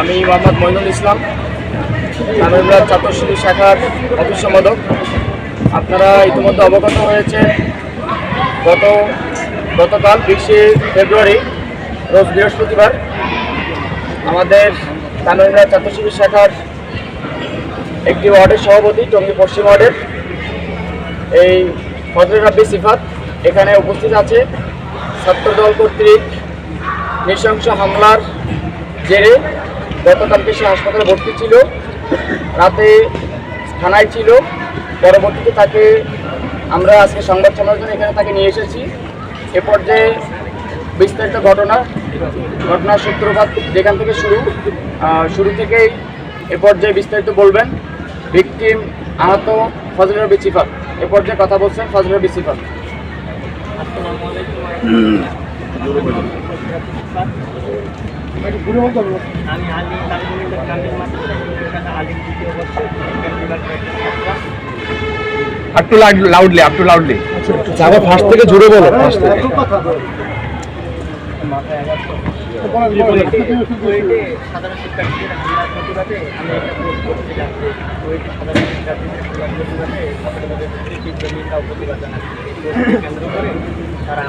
আমি মোহাম্মদ মইনুল ইসলাম, তামিলনাড় ছাত্রশ্রী শাখার অফিস সম্পাদক। আপনারা ইতিমধ্যে অবগত হয়েছে গত, গতকাল বিশে ফেব্রুয়ারি, রোজ বৃহস্পতিবার, আমাদের তামিলনাড় ছাত্রশিবির শাখার একটি ওয়ার্ডের সভাপতি, টঙ্গী পশ্চিম ওয়ার্ডের এই ফজল রাব্বি সিফাত এখানে উপস্থিত আছে। ছাত্রদল কর্তৃক নৃশংস হামলার জেরে গতকালকে সে হাসপাতালে ভর্তি ছিল রাতে থানায় ছিল। পরবর্তীতে তাকে আমরা আজকে সংবাদ সম্মেলনের জন্য এখানে তাকে নিয়ে এসেছি। এ পর্যায়ে বিস্তারিত ঘটনা ঘটনার সূত্রপাত যেখান থেকে শুরু শুরু থেকেই এ পর্যায়ে বিস্তারিত বলবেন। ভিকটিম আহত ফজলের রবি সিফাত। এ পর্যায়ে কথা বলছেন ফজলের রবি সিফাত। আমি আলী তামিলনাড়ু গ্রামীণ মাদ্রাসা আলিম দ্বিতীয় বর্ষে বিভাগের ছাত্র আর একটু লাউডলি আবার ফার্স্ট থেকে জুড়ে বলো ফার্স্ট থেকে। সাধারণ শিক্ষার্থীদের হামলার প্রতিবাদে আমি একটা পোস্ট করছিলাম যে কুয়েটে সাধারণ শিক্ষার্থীদের প্রতিবাদে ছাত্রদের তীব্র নিন্দা ও প্রতিবাদ জানাচ্ছি। কেন্দ্র করে তারা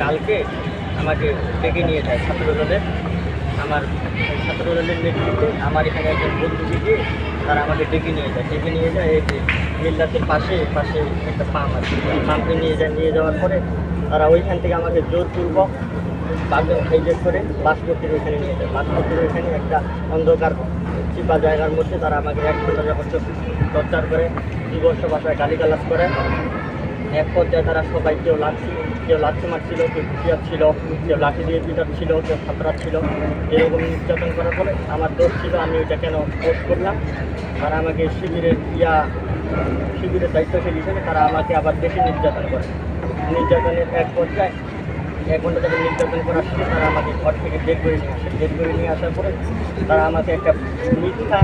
কালকে আমাকে ডেকে নিয়ে যায় ছাত্রদলের। আমার ছাত্রদলের নেতৃত্বে আমার এখানে একজন বন্ধুকে গিয়ে তারা আমাকে ডেকে নিয়ে যায়। ডেকে নিয়ে যায় এই যে মিল্লাতের পাশে পাশে একটা পাম্প আছে। পাম্পে নিয়ে যায়, নিয়ে যাওয়ার পরে তারা ওইখান থেকে আমাকে জোরপূর্বক বাগদান হাইজেক করে বাসপতির ওইখানে নিয়ে যায়। বাসপতির ওইখানে একটা অন্ধকার চিপা জায়গার মধ্যে তারা আমাকে এক ঘণ্টা যাবত টর্চার করে বিবর্ষ বাসায় গালিগালাজ করে, এক পর্যায়ে তারা সবাই কেউ লাঠি কেউ লাঠি মারছিল, কেউ কুটিয়ার ছিল কেউ লাঠি দিয়ে ছিল কেউ ছাত্রার ছিল এরকম নির্যাতন করার পরে আমার দোষ ছিল, আমি ওইটা কেন পোস্ট করলাম? তারা আমাকে শিবিরের ইয়া শিবিরের দায়িত্বশীল হিসেবে তারা আমাকে আবার বেশি নির্যাতন করে। নির্যাতনের এক পর্যায়ে, এক ঘণ্টা তাদের নির্যাতন করার শেষে তারা আমাকে ঘর থেকে বের করে নিয়ে আসে। বের করে নিয়ে আসার পরে তারা আমাকে একটা মিথ্যা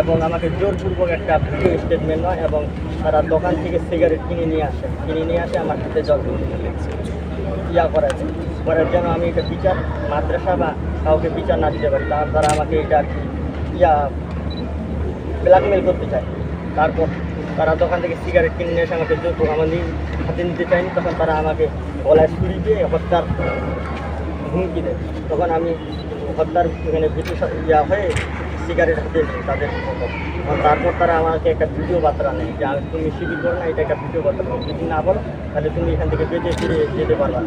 এবং আমাকে জোরপূর্বক একটা ভিডিও স্টেটমেন্ট নয় এবং তারা দোকান থেকে সিগারেট কিনে নিয়ে আসে। কিনে নিয়ে আসে, আমার হাতে জল ইয়া করার করার জন্য আমি এটা বিচার, মাদ্রাসা বা কাউকে বিচার না দিতে পারি। তার তারা আমাকে এটা আর কি ইয়া ব্ল্যাকমেল করতে চায়। তারপর তারা দোকান থেকে সিগারেট কিনে নিয়ে এসে আমাকে জোর আমার নিজ হাতে নিতে চায়নি। তখন তারা আমাকে গলায় ছুরি দিয়ে হত্যার হুমকি দেয়। তখন আমি হত্যার এখানে ব্রিটিশ ইয়া হয়ে সিগারেট নিই তাদের তারপর তারা আমাকে একটা ভিডিও বার্তা নেয় যে তুমি শিবির করো না, এটা একটা ভিডিও বার্তা নেই যদি না বলো তাহলে তুমি এখান থেকে বেঁচে ফিরে যেতে পারবে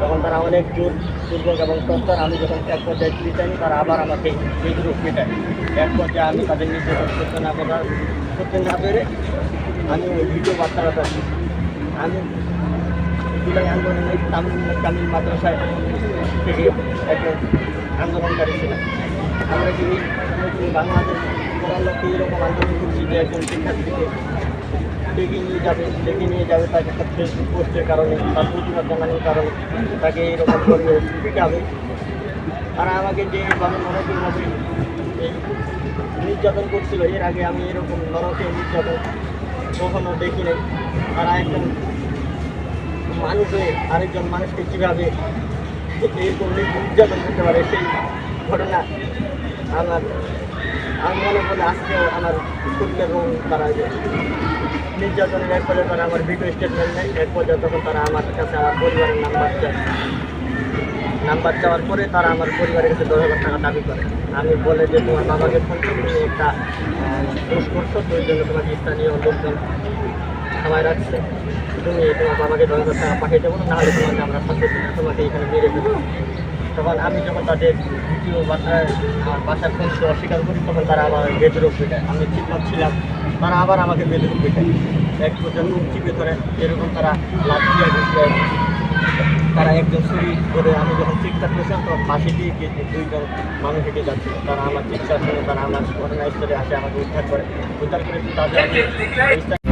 তখন তারা অনেক জোর দুর্ভোগ এবং টর্চার আমি যখন এক পর্যায়ে ফিরে চাইনি, তারা আবার আমাকে বিদ্রোহ পেটায় এক পর্যায়ে আমি তাদের নির্যাতন করতে না পারা, করতে না পেরে আমি ওই ভিডিও বার্তাটা আমি জুলাই আন্দোলনের তামিল তামিল মাদ্রাসায় থেকে একজন আন্দোলনকারী ছিলাম। আমরা কি যে ডেকে নিয়ে যাবে, ডেকে নিয়ে যাবে তাকে পোস্টের কারণে তার প্রতিবাদ কারণে তাকে এরকম করে পিটাবে। তারা আমাকে যেভাবে নরকীয়ভাবে নির্যাতন করছিল, এর আগে আমি এরকম নরকে নির্যাতন কখনো দেখি নাই। তারা একজন মানুষ হয়ে আরেকজন মানুষকে কীভাবে এরকম নির্যাতন করতে পারে সেই ঘটনা আমার, আমি মনে করি আজকেও আমার রং তারা নির্যাতনের এক পর্যায়ে তারা আমার ভিডিও স্টেটমেন্ট নেয়। এক পর্যায়ে তখন তারা আমার কাছে আমার পরিবারের নাম্বার চায় নাম্বার চাওয়ার পরে তারা আমার পরিবারের কাছে দশ হাজার টাকা দাবি করে। আমি বলে যে তোমার বাবাকে ফোন করে তুমি একটা দোষ করছ, তো ওই জন্য তোমাকে স্থানীয় লোকজন খামায় রাখছে। তুমি তোমার বাবাকে দশ হাজার টাকা পাঠিয়ে দেবো, নাহলে তোমাকে আমরা সাথে তোমাকে এখানে মেরে দেবো তখন আমি যখন তাদের দ্বিতীয় বাসায় আমার বাসার দিতে অস্বীকার করি, তখন তারা আমার বেদরূপ পেটায় আমি ঠিক ছিলাম তারা আবার আমাকে বেদরূপ পেটায় এক পর্যন্ত চিপে ধরে এরকম তারা লাঠি দিয়ে তারা একজন চুরি করে আমি যখন চিকিৎসা করেছিলাম, তখন ফাঁসি দিয়ে গিয়ে দুইজন মানুষ হেঁটে যাচ্ছিল তারা আমার চিকিৎসা শুনে, তারা আমার ঘটনাস্থলে আসে, আমাকে উদ্ধার করে। উদ্ধার করে তাদের